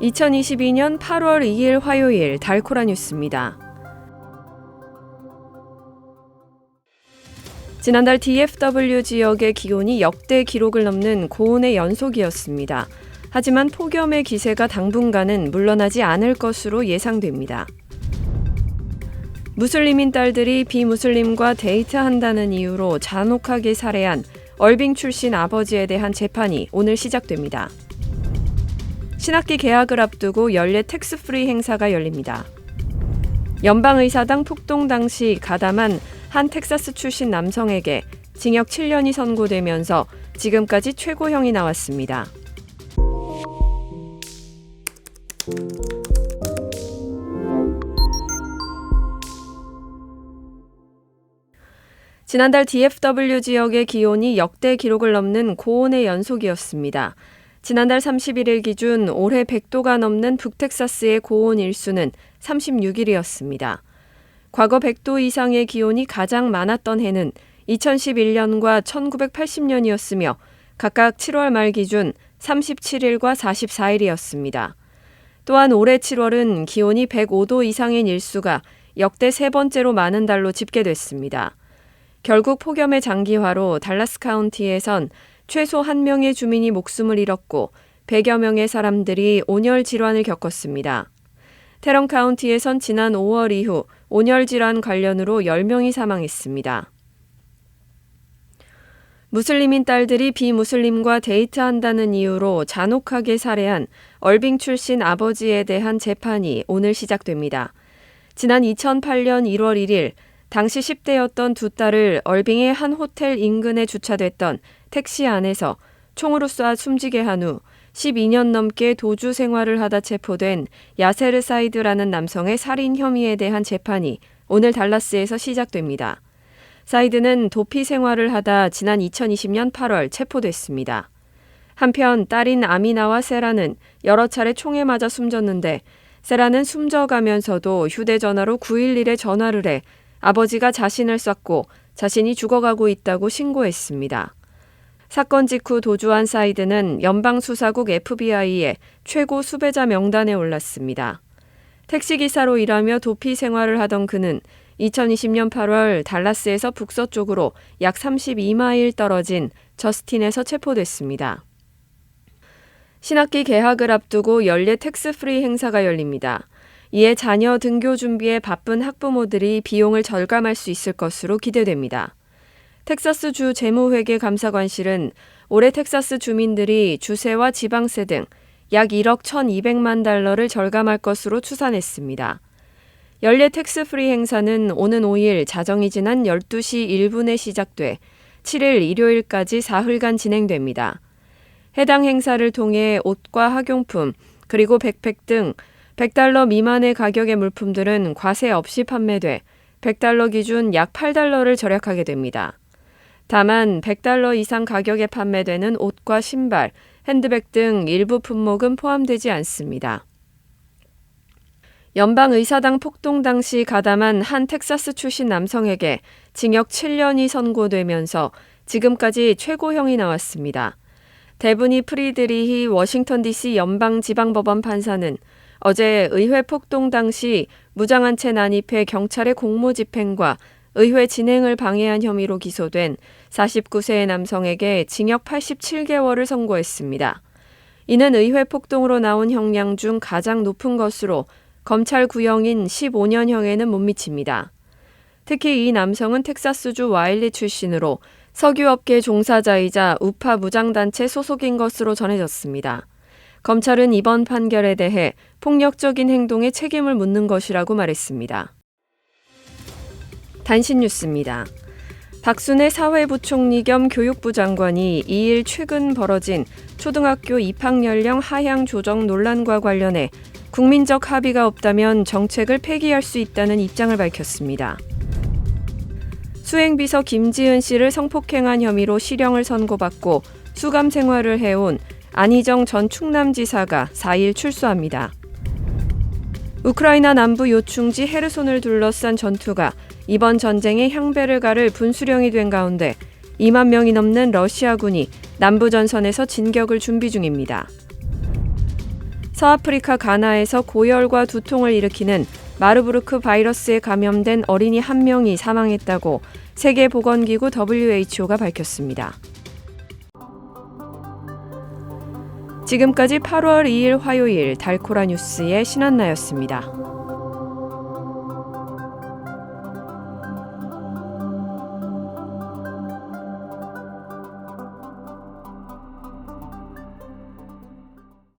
2022년 8월 2일 화요일 달코라 뉴스입니다. 지난달 DFW 지역의 기온이 역대 기록을 넘는 고온의 연속이었습니다. 하지만 폭염의 기세가 당분간은 물러나지 않을 것으로 예상됩니다. 무슬림인 딸들이 비무슬림과 데이트한다는 이유로 잔혹하게 살해한 얼빙 출신 아버지에 대한 재판이 오늘 시작됩니다. 신학기 개학을 앞두고 연례 텍스프리 행사가 열립니다. 연방의사당 폭동 당시 가담한 한 텍사스 출신 남성에게 징역 7년이 선고되면서 지금까지 최고형이 나왔습니다. 지난달 DFW 지역의 기온이 역대 기록을 넘는 고온의 연속이었습니다. 지난달 31일 기준 올해 100도가 넘는 북텍사스의 고온 일수는 36일이었습니다. 과거 100도 이상의 기온이 가장 많았던 해는 2011년과 1980년이었으며 각각 7월 말 기준 37일과 44일이었습니다. 또한 올해 7월은 기온이 105도 이상인 일수가 역대 세 번째로 많은 달로 집계됐습니다. 결국 폭염의 장기화로 달라스 카운티에선 최소 한 명의 주민이 목숨을 잃었고 100여 명의 사람들이 온열 질환을 겪었습니다. 테런 카운티에선 지난 5월 이후 온열 질환 관련으로 10명이 사망했습니다. 무슬림인 딸들이 비무슬림과 데이트한다는 이유로 잔혹하게 살해한 얼빙 출신 아버지에 대한 재판이 오늘 시작됩니다. 지난 2008년 1월 1일 당시 10대였던 두 딸을 얼빙의 한 호텔 인근에 주차됐던 택시 안에서 총으로 쏴 숨지게 한 후 12년 넘게 도주 생활을 하다 체포된 야세르 사이드라는 남성의 살인 혐의에 대한 재판이 오늘 달라스에서 시작됩니다. 사이드는 도피 생활을 하다 지난 2020년 8월 체포됐습니다. 한편 딸인 아미나와 세라는 여러 차례 총에 맞아 숨졌는데 세라는 숨져가면서도 휴대전화로 911에 전화를 해 아버지가 자신을 쐈고 자신이 죽어가고 있다고 신고했습니다. 사건 직후 도주한 사이드는 연방수사국 FBI의 최고 수배자 명단에 올랐습니다. 택시기사로 일하며 도피 생활을 하던 그는 2020년 8월 달라스에서 북서쪽으로 약 32마일 떨어진 저스틴에서 체포됐습니다. 신학기 개학을 앞두고 연례 텍스프리 행사가 열립니다. 이에 자녀 등교 준비에 바쁜 학부모들이 비용을 절감할 수 있을 것으로 기대됩니다. 텍사스주 재무회계 감사관실은 올해 텍사스 주민들이 주세와 지방세 등 약 1억 1,200만 달러를 절감할 것으로 추산했습니다. 연례 텍스 프리 행사는 오는 5일 자정이 지난 12시 1분에 시작돼 7일 일요일까지 사흘간 진행됩니다. 해당 행사를 통해 옷과 학용품, 그리고 백팩 등 100달러 미만의 가격의 물품들은 과세 없이 판매돼 100달러 기준 약 8달러를 절약하게 됩니다. 다만 100달러 이상 가격에 판매되는 옷과 신발, 핸드백 등 일부 품목은 포함되지 않습니다. 연방 의사당 폭동 당시 가담한 한 텍사스 출신 남성에게 징역 7년이 선고되면서 지금까지 최고형이 나왔습니다. 데브니 프리드리히 워싱턴 DC 연방 지방법원 판사는 어제 의회 폭동 당시 무장한 채 난입해 경찰의 공무 집행과 의회 진행을 방해한 혐의로 기소된 49세의 남성에게 징역 87개월을 선고했습니다. 이는 의회 폭동으로 나온 형량 중 가장 높은 것으로 검찰 구형인 15년형에는 못 미칩니다. 특히 이 남성은 텍사스주 와일리 출신으로 석유업계 종사자이자 우파 무장단체 소속인 것으로 전해졌습니다. 검찰은 이번 판결에 대해 폭력적인 행동에 책임을 묻는 것이라고 말했습니다. 단신 뉴스입니다. 박순애 사회부총리 겸 교육부 장관이 2일 최근 벌어진 초등학교 입학 연령 하향 조정 논란과 관련해 국민적 합의가 없다면 정책을 폐기할 수 있다는 입장을 밝혔습니다. 수행비서 김지은 씨를 성폭행한 혐의로 실형을 선고받고 수감 생활을 해온 안희정 전 충남지사가 4일 출소합니다. 우크라이나 남부 요충지 헤르손을 둘러싼 전투가 이번 전쟁의 향배를 가를 분수령이 된 가운데 2만 명이 넘는 러시아군이 남부 전선에서 진격을 준비 중입니다. 서아프리카 가나에서 고열과 두통을 일으키는 마르부르크 바이러스에 감염된 어린이 한 명이 사망했다고 세계보건기구 WHO가 밝혔습니다. 지금까지 8월 2일 화요일 달코라 뉴스의 신한나였습니다.